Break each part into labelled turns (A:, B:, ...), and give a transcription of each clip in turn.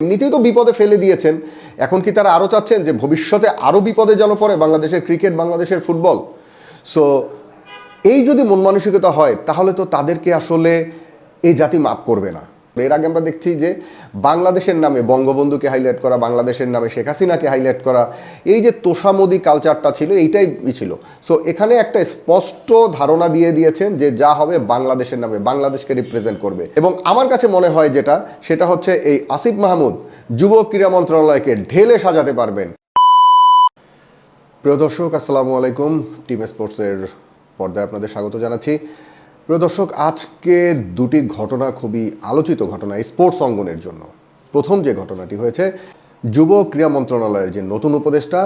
A: এমনিতেই তো বিপদে ফেলে দিয়েছেন। এখন কি তারা আরও চাচ্ছেন যে ভবিষ্যতে আরও বিপদে যেন পড়ে বাংলাদেশের ক্রিকেট, বাংলাদেশের ফুটবল? সো এই যদি মন মানসিকতা হয়, তাহলে তো তাদেরকে আসলে এই জাতি মাপ করবে না। এর আগে আমরা দেখছি যে বাংলাদেশের নামে বঙ্গবন্ধুকে হাইলাইট করা, বাংলাদেশের নামে শেখ হাসিনাকে হাইলাইট করা, এই যে তোষামদি কালচারটা ছিল, এইটাই ছিল। সো এখানে একটা স্পষ্ট ধারণা দিয়ে দিয়েছেন যে যা হবে বাংলাদেশের নামে, বাংলাদেশকে রিপ্রেজেন্ট করবে। এবং আমার কাছে মনে হয় যেটা, সেটা হচ্ছে এই আসিফ মাহমুদ যুব ক্রীড়া মন্ত্রণালয়কে ঢেলে সাজাতে পারবেন। প্রিয় দর্শক, আসসালামু আলাইকুম। টিম স্পোর্টসের পর্দায় আপনাদের স্বাগত জানাচ্ছি। প্রিয় দর্শক, আজকে দুটি ঘটনা খুবই আলোচিত ঘটনা স্পোর্টস অঙ্গনের জন্য। প্রথম যে ঘটনাটি হয়েছে, যুব ক্রীড়া মন্ত্রণালয়ের যে নতুন উপদেষ্টা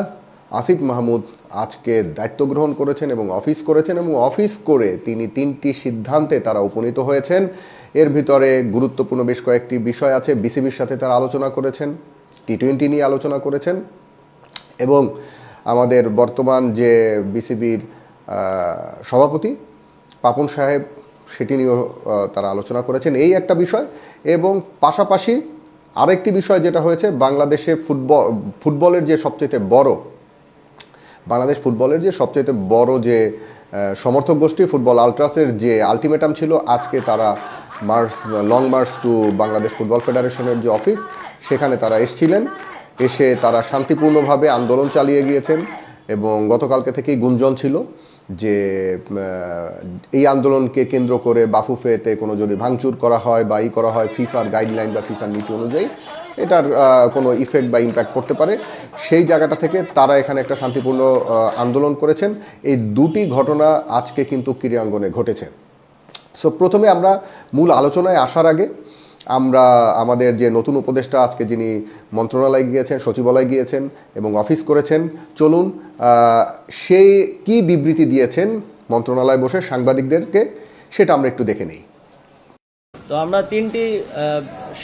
A: আসিফ মাহমুদ আজকে দায়িত্ব গ্রহণ করেছেন এবং অফিস করেছেন এবং অফিস করে তিনি তিনটি সিদ্ধান্তে তারা উপনীত হয়েছেন। এর ভিতরে গুরুত্বপূর্ণ বেশ কয়েকটি বিষয় আছে, বিসিবির সাথে তারা আলোচনা করেছেন টি টোয়েন্টি নিয়ে আলোচনা করেছেন এবং আমাদের বর্তমান যে বিসিবির সভাপতি পাপন সাহেব সেটি নিয়েও তারা আলোচনা করেছেন এই একটা বিষয়। এবং পাশাপাশি আরেকটি বিষয় যেটা হয়েছে, বাংলাদেশে ফুটবল, ফুটবলের যে সবচেয়ে বড়, বাংলাদেশ ফুটবলের যে সবচেয়ে বড় যে সমর্থক গোষ্ঠী ফুটবল আলট্রাসের যে আলটিমেটাম ছিল, আজকে তারা march, long march to Bangladesh football ফেডারেশনের যে অফিস, সেখানে তারা এসেছিলেন। এসে তারা শান্তিপূর্ণভাবে আন্দোলন চালিয়ে গিয়েছেন এবং গতকালকে থেকেই গুঞ্জন ছিল। যে এই আন্দোলনকে কেন্দ্র করে বাফুফেতে কোনো যদি ভাঙচুর করা হয় বা ই করা হয়, ফিফার গাইডলাইন বা ফিফার নীতি অনুযায়ী, এটার কোনো ইফেক্ট বা ইম্প্যাক্ট করতে পারে। সেই জায়গাটা থেকে তারা এখানে একটা শান্তিপূর্ণ আন্দোলন করেছেন। এই দুটি ঘটনা আজকে কিন্তু ক্রীড়াঙ্গনে ঘটেছে। সো প্রথমে আমরা মূল আলোচনায় আসার আগে আমরা আমাদের যে নতুন উপদেষ্টা আজকে যিনি মন্ত্রণালয়ে গিয়েছেন, সচিবালয়ে গিয়েছেন এবং অফিস করেছেন, চলুন সে কি বিবৃতি দিয়েছেন মন্ত্রণালয়ে বসে সাংবাদিকদেরকে সেটা আমরা একটু দেখে নিই।
B: তো আমরা তিনটি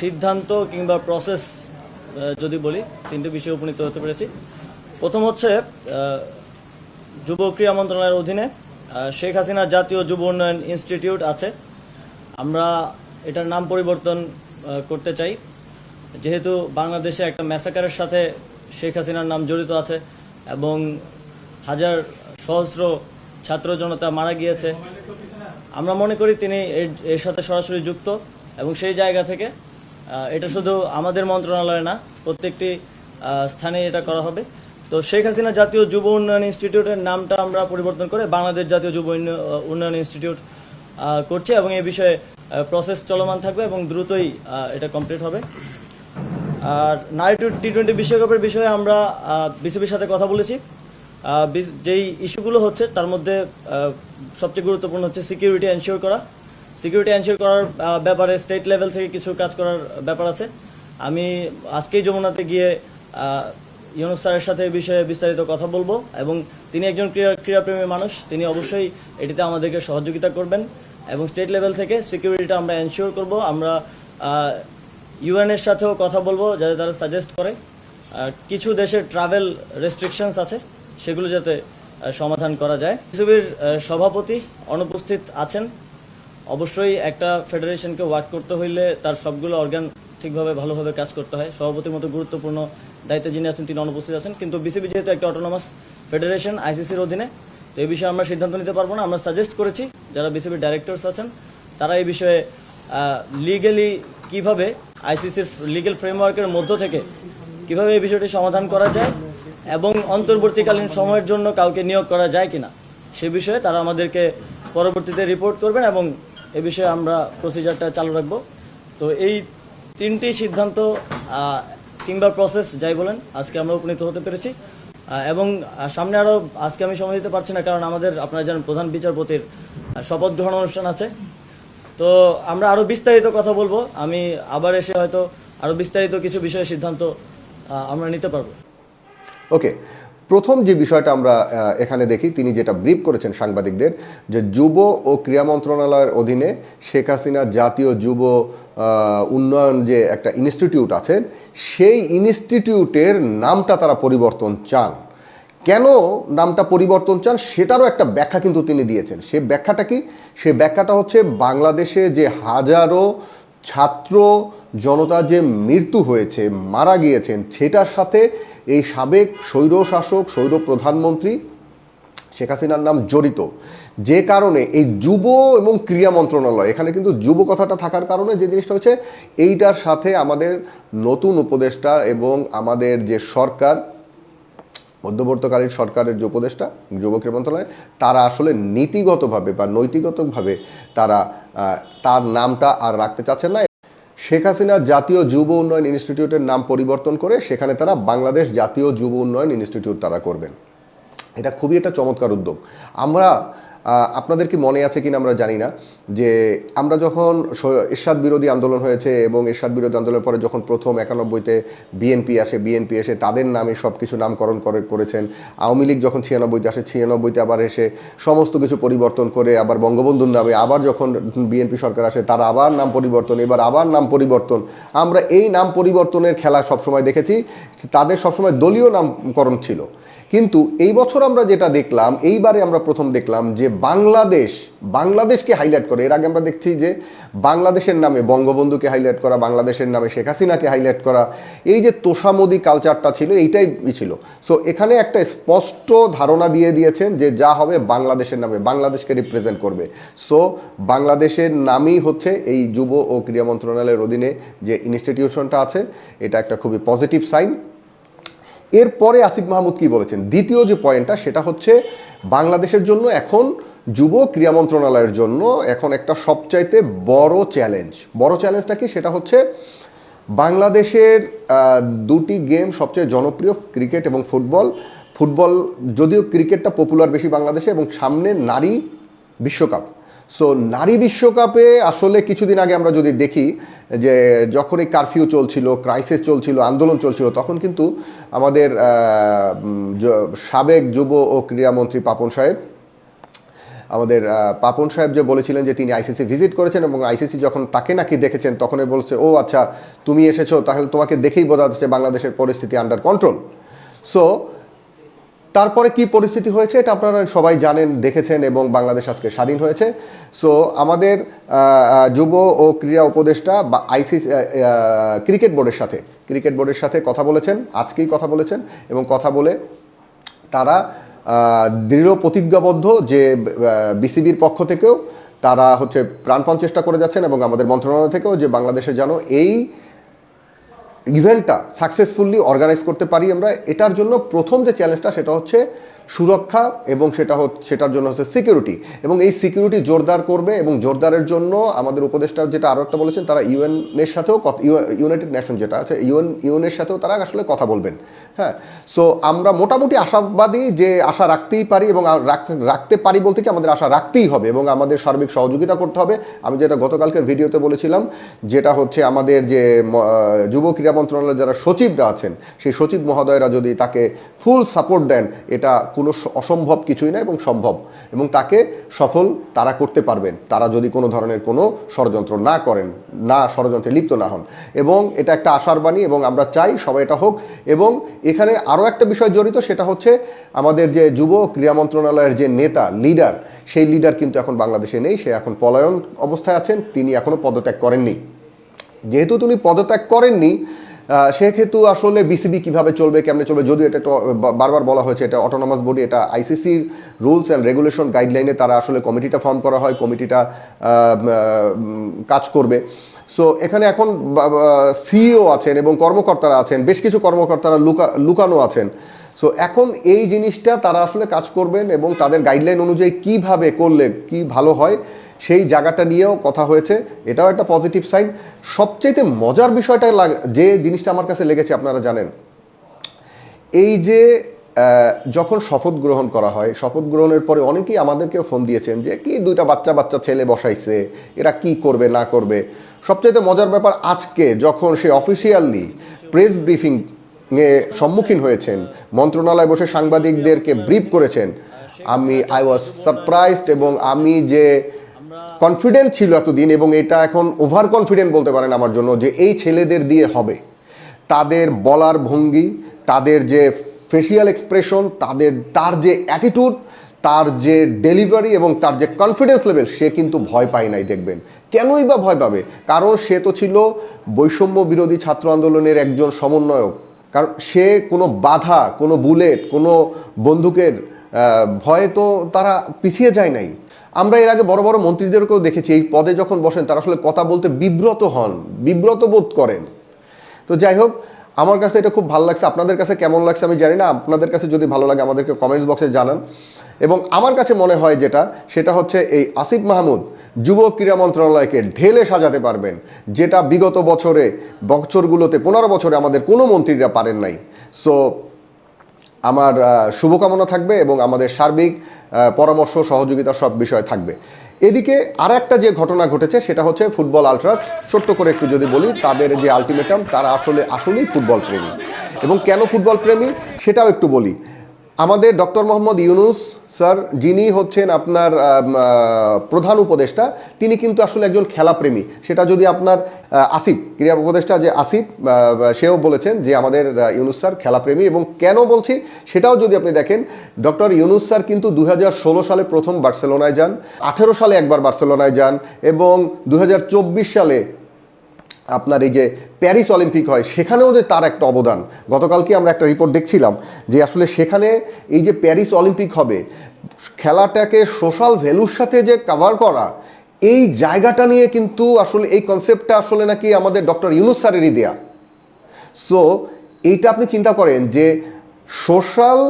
B: সিদ্ধান্ত কিংবা প্রসেস যদি বলি, তিনটি বিষয়ে উপনীত হতে পেরেছি। প্রথম হচ্ছে যুব ক্রীড়া মন্ত্রণালয়ের অধীনে শেখ হাসিনা জাতীয় যুব উন্নয়ন ইনস্টিটিউট আছে। আমরা এটার নাম পরিবর্তন করতে চাই। যেহেতু বাংলাদেশে একটা ম্যাসাকারের সাথে শেখ হাসিনার নাম জড়িত আছে এবং হাজার সহস্র ছাত্র জনতা মারা গিয়েছে, আমরা মনে করি তিনি এর- সাথে সরাসরি যুক্ত এবং সেই জায়গা থেকে এটা শুধু আমাদের মন্ত্রণালয়ে না, প্রত্যেকটি স্থানে এটা করা হবে। তো শেখ হাসিনা জাতীয় যুব উন্নয়ন ইনস্টিটিউটের নামটা আমরা পরিবর্তন করে বাংলাদেশ জাতীয় যুব উন্ন- উন্নয়ন ইনস্টিটিউট করছি এবং এই বিষয়ে প্রসেস চলমান থাকবে এবং দ্রুতই এটা কমপ্লিট হবে। আর নারী টি টোয়েন্টি বিশ্বকাপের বিষয়ে আমরা বিসিবির সাথে কথা বলেছি। যেই ইস্যুগুলো হচ্ছে, তার মধ্যে সবচেয়ে গুরুত্বপূর্ণ হচ্ছে সিকিউরিটি এনশিওর করা। সিকিউরিটি এনশিওর করার ব্যাপারে স্টেট লেভেল থেকে কিছু কাজ করার ব্যাপার আছে। আমি আজকেই যমুনাতে গিয়ে ইউনুস স্যারের সাথে এই বিষয়ে বিস্তারিত কথা বলব এবং তিনি একজন ক্রীড়া, ক্রীড়াপ্রেমী মানুষ। তিনি অবশ্যই এটিতে আমাদেরকে সহযোগিতা করবেন। এবং স্টেট লেভেল থেকে সিকিউরিটিটা আমরা এনশিওর করব। আমরা ইউএনের সাথেও কথা বলব যাতে তারা সাজেস্ট করে। কিছু দেশের ট্রাভেল রেস্ট্রিকশনস আছে, সেগুলো যাতে সমাধান করা যায়। বিসিবির সভাপতি অনুপস্থিত আছেন। অবশ্যই একটা ফেডারেশনকে ওয়ার্ক করতে হইলে তার সবগুলো অর্গান ঠিকভাবে ভালোভাবে কাজ করতে হয়। সভাপতির মতো গুরুত্বপূর্ণ দায়িত্বে যিনি আছেন, তিনি অনুপস্থিত আছেন। কিন্তু বিসিবি যেহেতু একটা অটোনমাস ফেডারেশন আইসিসির অধীনে, তো এই বিষয়ে আমরা সিদ্ধান্ত নিতে পারব না। আমরা সাজেস্ট করেছি যারা বিসিবির ডাইরেক্টরস আছেন, তারা এই বিষয়ে লিগেলি কীভাবে আইসিসির লিগেল ফ্রেমওয়ার্কের মধ্য থেকে কীভাবে এই বিষয়টি সমাধান করা যায় এবং অন্তর্বর্তীকালীন সময়ের জন্য কাউকে নিয়োগ করা যায় কিনা, সে বিষয়ে তারা আমাদেরকে পরবর্তীতে রিপোর্ট করবেন এবং এ বিষয়ে আমরা প্রসিজারটা চালু রাখব। তো এই তিনটি সিদ্ধান্ত কিংবা প্রসেস যাই বলেন, আজকে আমরা উপনীত হতে পেরেছি। এবং সামনে আরও আজকে আমি সময় দিতে পারছি না, কারণ আমাদের, আপনারা জানেন, প্রধান বিচারপতির শপথ গ্রহণ অনুষ্ঠান আছে। তো আমরা আরও বিস্তারিত কথা বলব। আমি আবার এসে হয়তো আরও বিস্তারিত কিছু বিষয়ে সিদ্ধান্ত আমরা নিতে পারব।
A: ওকে, প্রথম যে বিষয়টা আমরা এখানে দেখি, তিনি যেটা ব্রিফ করেছেন সাংবাদিকদের, যে যুব ও ক্রীড়া মন্ত্রণালয়ের অধীনে শেখ হাসিনা জাতীয় যুব উন্নয়ন যে একটা ইনস্টিটিউট আছে, সেই ইনস্টিটিউটের নামটা তারা পরিবর্তন চান। কেন নামটা পরিবর্তন চান সেটারও একটা ব্যাখ্যা কিন্তু তিনি দিয়েছেন। সে ব্যাখ্যাটা কি? সে ব্যাখ্যাটা হচ্ছে বাংলাদেশে যে হাজারো ছাত্র জনতা যে মৃত্যু হয়েছে, মারা গিয়েছেন, সেটার সাথে এই সাবেক স্বৈর শাসক স্বৈর প্রধানমন্ত্রী শেখ হাসিনার নাম জড়িত। যে কারণে এই যুব এবং ক্রীড়া মন্ত্রণালয়, এখানে কিন্তু যুব কথাটা থাকার কারণে যে জিনিসটা হচ্ছে, এইটার সাথে আমাদের নতুন উপদেষ্টা এবং আমাদের যে সরকার মধ্যবর্তকালীন সরকারের যে উপদেষ্টা যুবকের মন্ত্রণালয়, তারা আসলে নীতিগতভাবে বা নৈতিগতভাবে তারা তার নামটা আর রাখতে চাচ্ছেন না। শেখ হাসিনা জাতীয় যুব উন্নয়ন ইনস্টিটিউটের নাম পরিবর্তন করে সেখানে তারা বাংলাদেশ জাতীয় যুব উন্নয়ন ইনস্টিটিউট তারা করবেন। এটা খুবই একটা চমৎকার উদ্যোগ। আমরা আপনাদের কি মনে আছে কিনা আমরা জানি না, যে আমরা যখন এরশাদ বিরোধী আন্দোলন হয়েছে এবং এরশাদ বিরোধী আন্দোলনের পরে যখন প্রথম একানব্বইতে বিএনপি আসে, বিএনপি এসে তাদের নামে সব কিছু নামকরণ করে, করেছেন, আওয়ামী লীগ যখন ছিয়ানব্বইতে আসে, ছিয়ানব্বইতে আবার এসে সমস্ত কিছু পরিবর্তন করে আবার বঙ্গবন্ধুর নামে আবার যখন বিএনপি সরকার আসে, তারা আবার নাম পরিবর্তন, এবার আবার নাম পরিবর্তন। আমরা এই নাম পরিবর্তনের খেলা সবসময় দেখেছি, তাদের সবসময় দলীয় নামকরণ ছিল। কিন্তু এই বছর আমরা যেটা দেখলাম, এইবারে আমরা প্রথম দেখলাম যে বাংলাদেশ, বাংলাদেশকে হাইলাইট করে। এর আগে আমরা দেখছি যে বাংলাদেশের নামে বঙ্গবন্ধুকে হাইলাইট করা, বাংলাদেশের নামে শেখ হাসিনাকে হাইলাইট করা, এই যে তোষামদি কালচারটা ছিল, এইটাই ছিল। সো এখানে একটা স্পষ্ট ধারণা দিয়ে দিয়েছেন যে যা হবে বাংলাদেশের নামে, বাংলাদেশকে রিপ্রেজেন্ট করবে। সো বাংলাদেশের নামই হচ্ছে এই যুব ও ক্রীড়া মন্ত্রণালয়ের অধীনে যে ইনস্টিটিউশনটা আছে, এটা একটা খুবই পজিটিভ সাইন এরপরে আসিফ মাহমুদ কি বলেছেন? দ্বিতীয় যে পয়েন্টটা সেটা হচ্ছে বাংলাদেশের জন্য এখন যুব ক্রীড়া মন্ত্রণালয়ের জন্য এখন একটা সবচাইতে বড় চ্যালেঞ্জ বড় চ্যালেঞ্জটা কি? সেটা হচ্ছে বাংলাদেশের দুটি গেম সবচেয়ে জনপ্রিয় ক্রিকেট এবং ফুটবল ফুটবল যদিও ক্রিকেটটা পপুলার বেশি বাংলাদেশে এবং সামনে নারী বিশ্বকাপ। সো নারী বিশ্বকাপে আসলে কিছুদিন আগে আমরা যদি দেখি যে যখন এই কারফিউ চলছিল ক্রাইসিস চলছিল, আন্দোলন চলছিল, তখন কিন্তু আমাদের সাবেক যুব ও ক্রীড়ামন্ত্রী পাপন সাহেব, আমাদের পাপন সাহেব যে বলেছিলেন যে তিনি আইসিসি ভিজিট করেছেন এবং আইসিসি যখন তাকে নাকি দেখেছেন তখনই বলছে, ও আচ্ছা তুমি এসেছ, তাহলে তোমাকে দেখেই বোঝা যাচ্ছে বাংলাদেশের পরিস্থিতি আন্ডার কন্ট্রোল সো তারপরে কি পরিস্থিতি হয়েছে এটা আপনারা সবাই জানেন, দেখেছেন এবং বাংলাদেশ আজকে স্বাধীন হয়েছে। সো আমাদের যুব ও ক্রীড়া উপদেষ্টা বা আইসিসি ক্রিকেট বোর্ডের সাথে, ক্রিকেট বোর্ডের সাথে কথা বলেছেন, আজকেই কথা বলেছেন এবং কথা বলে তারা দৃঢ় প্রতিজ্ঞাবদ্ধ যে বিসিবির পক্ষ থেকেও তারা হচ্ছে প্রাণপণ চেষ্টা করে যাচ্ছেন এবং আমাদের মন্ত্রণালয় থেকেও যে বাংলাদেশে যেন এই ইভেন্টটা সাকসেসফুলি অর্গানাইজ করতে পারি আমরা এটার জন্য প্রথম যে চ্যালেঞ্জটা সেটা হচ্ছে সুরক্ষা এবং সেটা সেটার জন্য হচ্ছে সিকিউরিটি এবং এই সিকিউরিটি জোরদার করবে এবং জোরদারের জন্য আমাদের উপদেষ্টা যেটা আরও একটা বলেছেন, তারা ইউএনের সাথেও ইউনাইটেড নেশন যেটা আছে ইউএন ইউএনের সাথেও তারা আসলে কথা বলবেন হ্যাঁ? সো আমরা মোটামুটি আশাবাদী যে আশা রাখতেই পারি এবং রাখতে পারি বলতে কি আমাদের আশা রাখতেই হবে এবং আমাদের সার্বিক সহযোগিতা করতে হবে। আমি যেটা গতকালকের ভিডিওতে বলেছিলাম, যেটা হচ্ছে আমাদের যে যুব ক্রীড়া মন্ত্রণালয়ের যারা সচিবরা আছেন, সেই সচিব মহোদয়রা যদি তাকে ফুল সাপোর্ট দেন, এটা কোনো অসম্ভব কিছুই না এবং সম্ভব। এবং তাকে সফল তারা করতে পারবেন। তারা যদি কোনো ধরনের কোনো ষড়যন্ত্র না করেন, না ষড়যন্ত্রে লিপ্ত না হন। এবং এটা একটা আশার বাণী এবং আমরা চাই সবাই এটা হোক। এবং এখানে আরও একটা বিষয় জড়িত, সেটা হচ্ছে আমাদের যে যুব ক্রীড়া মন্ত্রণালয়ের যে নেতা, লিডার, সেই লিডার কিন্তু এখন বাংলাদেশে নেই। সে এখন পলায়ন অবস্থায় আছেন। তিনি এখনও পদত্যাগ করেননি। যেহেতু তিনি পদত্যাগ করেননি সেক্ষেত্রে আসলে বিসিবি কীভাবে চলবে, কেমনে চলবে, যদিও এটা বারবার বলা হয়েছে এটা অটোনমাস বডি এটা আইসিসির রুলস অ্যান্ড রেগুলেশন গাইডলাইনে তারা আসলে কমিটিটা ফর্ম করা হয় কমিটিটা কাজ করবে। সো এখানে এখন সিইও আছেন এবং কর্মকর্তারা আছেন, বেশ কিছু কর্মকর্তারা লুকা, লুকানো আছেন। সো এখন এই জিনিসটা তারা আসলে কাজ করবেন এবং তাদের গাইডলাইন অনুযায়ী কীভাবে করলে কি ভালো হয় সেই জায়গাটা নিয়েও কথা হয়েছে। এটাও একটা পজিটিভ সাইন সবচেয়ে মজার বিষয়টা যে জিনিসটা আমার কাছে লেগেছে, আপনারা জানেন। এই যে যখন শপথ গ্রহণ করা হয়, শপথ গ্রহণের পরে অনেকেই আমাদেরকেও ফোন দিয়েছেন যে, কি দুইটা বাচ্চা বাচ্চা ছেলে বসাইছে? এরা কি করবে, না করবে? সবচেয়ে মজার ব্যাপার, আজকে যখন সে অফিসিয়ালি প্রেস ব্রিফিং সম্মুখীন হয়েছেন, মন্ত্রণালয়ে বসে সাংবাদিকদেরকে ব্রিফ করেছেন, আমি আই ওয়াজ সারপ্রাইজড এবং আমি যে কনফিডেন্ট ছিল এতদিন এবং এটা এখন ওভার কনফিডেন্ট বলতে পারেন আমার জন্য যে এই ছেলেদের দিয়ে হবে। তাদের বলার ভঙ্গি, তাদের যে ফেসিয়াল এক্সপ্রেশন তাদের, তার যে অ্যাটিটিউড তার যে ডেলিভারি এবং তার যে কনফিডেন্স লেভেল সে কিন্তু ভয় পায় নাই, দেখবেন। কেনই বা ভয় পাবে? কারণ সে তো ছিল বৈষম্য বিরোধী ছাত্র আন্দোলনের একজন সমন্বয়ক। কারণ সে কোনো বাধা, কোনো বুলেট, কোনো বন্দুকের ভয়ে তো তারা পিছিয়ে যায় নাই। আমরা এর আগে বড় বড় মন্ত্রীদেরকেও দেখেছি, এই পদে যখন বসেন, তারা আসলে কথা বলতে বিব্রত হন, বিব্রত বোধ করেন। তো যাই হোক, আমার কাছে এটা খুব ভালো লাগছে। আপনাদের কাছে কেমন লাগছে আমি জানি না, আপনাদের কাছে যদি ভালো লাগে, আমাদেরকে কমেন্টস বক্সে জানান। এবং আমার কাছে মনে হয় যেটা, সেটা হচ্ছে এই আসিফ মাহমুদ যুব ক্রীড়া মন্ত্রণালয়কে ঢেলে সাজাতে পারবেন, যেটা বিগত বছরে, বছরগুলোতে, পনেরো বছরে আমাদের কোনো মন্ত্রীরা পারেন নাই। সো আমার শুভকামনা থাকবে এবং আমাদের সার্বিক পরামর্শ, সহযোগিতা সব বিষয় থাকবে। এদিকে আর একটা যে ঘটনা ঘটেছে, সেটা হচ্ছে ফুটবল আলট্রাস। ছোট্ট করে একটু যদি বলি, তাদের যে আলটিমেটাম, তারা আসলে আসলেই ফুটবল প্রেমী। এবং কেন ফুটবল প্রেমী, সেটাও একটু বলি। আমাদের ডক্টর মোহাম্মদ ইউনুস, স্যার, যিনি হচ্ছেন আপনার প্রধান উপদেষ্টা, তিনি কিন্তু আসলে একজন খেলাপ্রেমী। সেটা যদি আপনার আসিফ, ক্রীড়া উপদেষ্টা যে আসিফ সেও বলেছেন যে আমাদের ইউনুস স্যার খেলাপ্রেমী এবং কেন বলছি সেটাও যদি আপনি দেখেন, ডক্টর ইউনুস স্যার কিন্তু দু হাজার ষোলো সালে প্রথম বার্সেলোনায় যান, আঠেরো সালে একবার বার্সেলোনায় যান এবং দু হাজার চব্বিশ সালে আপনার এই যে প্যারিস অলিম্পিক হয়, সেখানেও যে তার একটা অবদান। গতকালকে আমরা একটা রিপোর্ট দেখছিলাম যে আসলে সেখানে এই যে প্যারিস অলিম্পিক হবে, খেলাটাকে সোশ্যাল ভ্যালুর সাথে যে কভার করা, এই জায়গাটা নিয়ে কিন্তু আসলে এই কনসেপ্টটা আসলে নাকি আমাদের ডক্টর ইউনুস স্যারেরই দেয়া। সো এইটা আপনি চিন্তা করেন যে সোশ্যাল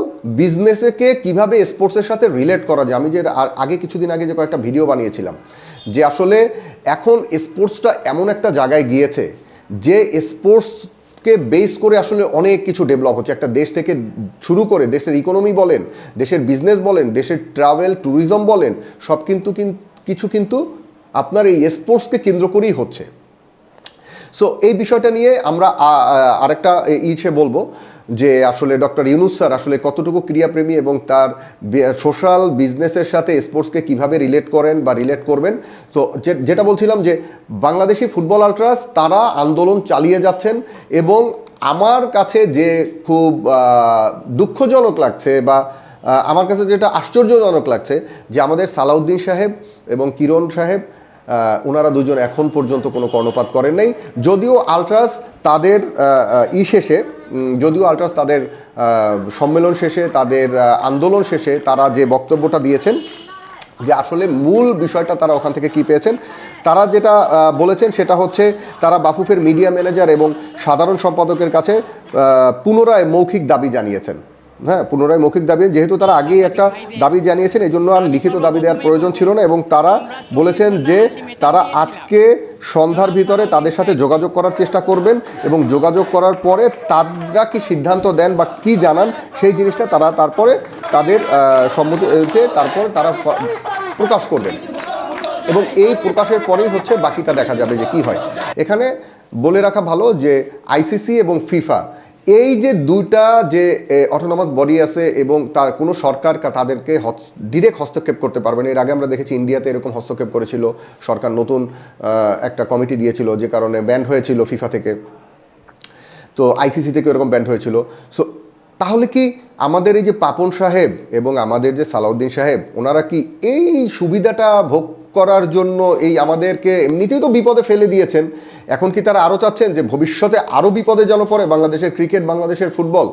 A: বিজনেসকে কীভাবে স্পোর্টসের সাথে রিলেট করা যায়? আমি যে আগে কিছুদিন আগে যে কয়েকটা ভিডিও বানিয়েছিলাম যে আসলে এখন স্পোর্টসটা এমন একটা জায়গায় গিয়েছে যে স্পোর্টসকে বেস করে আসলে অনেক কিছু ডেভেলপ হচ্ছে। একটা দেশ থেকে শুরু করে দেশের ইকোনমি বলেন, দেশের বিজনেস বলেন, দেশের ট্রাভেল ট্যুরিজম বলেন, সব কিন্তু কিন- কিছু কিন্তু আপনার এই স্পোর্টসকে কেন্দ্র করেই হচ্ছে। সো এই বিষয়টা নিয়ে আমরা আরেকটা ইসে বলব যে আসলে ডক্টর ইউনুস স্যার আসলে কতটুকু ক্রিয়াপ্রেমী এবং তার সোশ্যাল বিজনেসের সাথে স্পোর্টসকে কীভাবে রিলেট করেন বা রিলেট করবেন। তো যেটা বলছিলাম যে বাংলাদেশি ফুটবল আলট্রাস, তারা আন্দোলন চালিয়ে যাচ্ছেন এবং আমার কাছে যে খুব দুঃখজনক লাগছে বা আমার কাছে যেটা আশ্চর্যজনক লাগছে যে আমাদের সালাউদ্দিন সাহেব এবং কিরণ সাহেব ওনারা দুজন এখন পর্যন্ত কোনো কর্ণপাত করেন নাই। যদিও আলট্রাস তাদের ই শেষে যদিও আলট্রাস তাদের সম্মেলন শেষে, তাদের আন্দোলন শেষে তারা যে বক্তব্যটা দিয়েছেন, যে আসলে মূল বিষয়টা তারা ওখান থেকে কি পেয়েছেন, তারা যেটা বলেছেন সেটা হচ্ছে তারা বাফুফের মিডিয়া ম্যানেজার এবং সাধারণ সম্পাদকের কাছে পুনরায় মৌখিক দাবি জানিয়েছেন। হ্যাঁ পুনরায় মৌখিক দাবি, যেহেতু তারা আগেই একটা দাবি জানিয়েছেন এই জন্য আর লিখিত দাবি দেওয়ার প্রয়োজন ছিল না, এবং তারা বলেছেন যে তারা আজকে সন্ধ্যার ভিতরে তাদের সাথে যোগাযোগ করার চেষ্টা করবেন, এবং যোগাযোগ করার পরে তারা কি সিদ্ধান্ত দেন বা কি জানান, সেই জিনিসটা তারা তারপরে তাদের সম্মতিতে তারপরে তারা প্রকাশ করবেন। এবং এই প্রকাশের পরেই হচ্ছে বাকিটা দেখা যাবে যে কি হয়। এখানে বলে রাখা ভালো যে আইসিসি এবং ফিফা এই যে দুইটা যে অটোনমাস বডি আছে এবং তার কোনো সরকার তাদেরকে ডিরেক্ট হস্তক্ষেপ করতে পারবে না। এর আগে আমরা দেখেছি ইন্ডিয়াতে এরকম হস্তক্ষেপ করেছিল। সরকার নতুন একটা কমিটি দিয়েছিল যে কারণে ব্যান্ড হয়েছিল ফিফা থেকে। তো আইসিসি থেকে এরকম ব্যান্ড হয়েছিল। সো তাহলে কি আমাদের এই যে পাপন সাহেব এবং আমাদের যে সালাউদ্দিন সাহেব, ওনারা কি এই সুবিধাটা ভোগ করার জন্য এই আমাদেরকে এমনিতেই তো বিপদে ফেলে দিয়েছেন। এখন কি তারা আরও চাচ্ছেন যে ভবিষ্যতে আরও বিপদে যেন পড়ে বাংলাদেশের ক্রিকেট, বাংলাদেশের ফুটবল?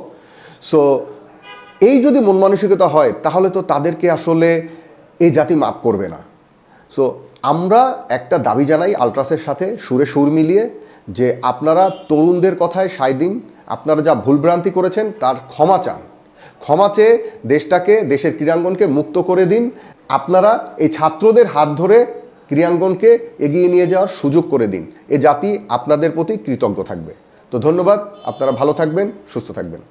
A: সো এই যদি মন মানসিকতা হয়, তাহলে তো তাদেরকে আসলে এই জাতি মাপ করবে না। সো আমরা একটা দাবি জানাই আলট্রাসের সাথে, সুরে সুর মিলিয়ে, যে আপনারা তরুণদের কথায় সায় দিন, আপনারা যা ভুলভ্রান্তি করেছেন তার ক্ষমা চান। ক্ষমা চেয়ে দেশটাকে, দেশের ক্রীড়াঙ্গনকে মুক্ত করে দিন আপনারা এই ছাত্রদের হাত ধরে ক্রিয়াঙ্গনকে এগিয়ে নিয়ে যাওয়ার সুযোগ করে দিন। এ জাতি আপনাদের প্রতি কৃতজ্ঞ থাকবে। তো ধন্যবাদ, আপনারা ভালো থাকবেন, সুস্থ থাকবেন।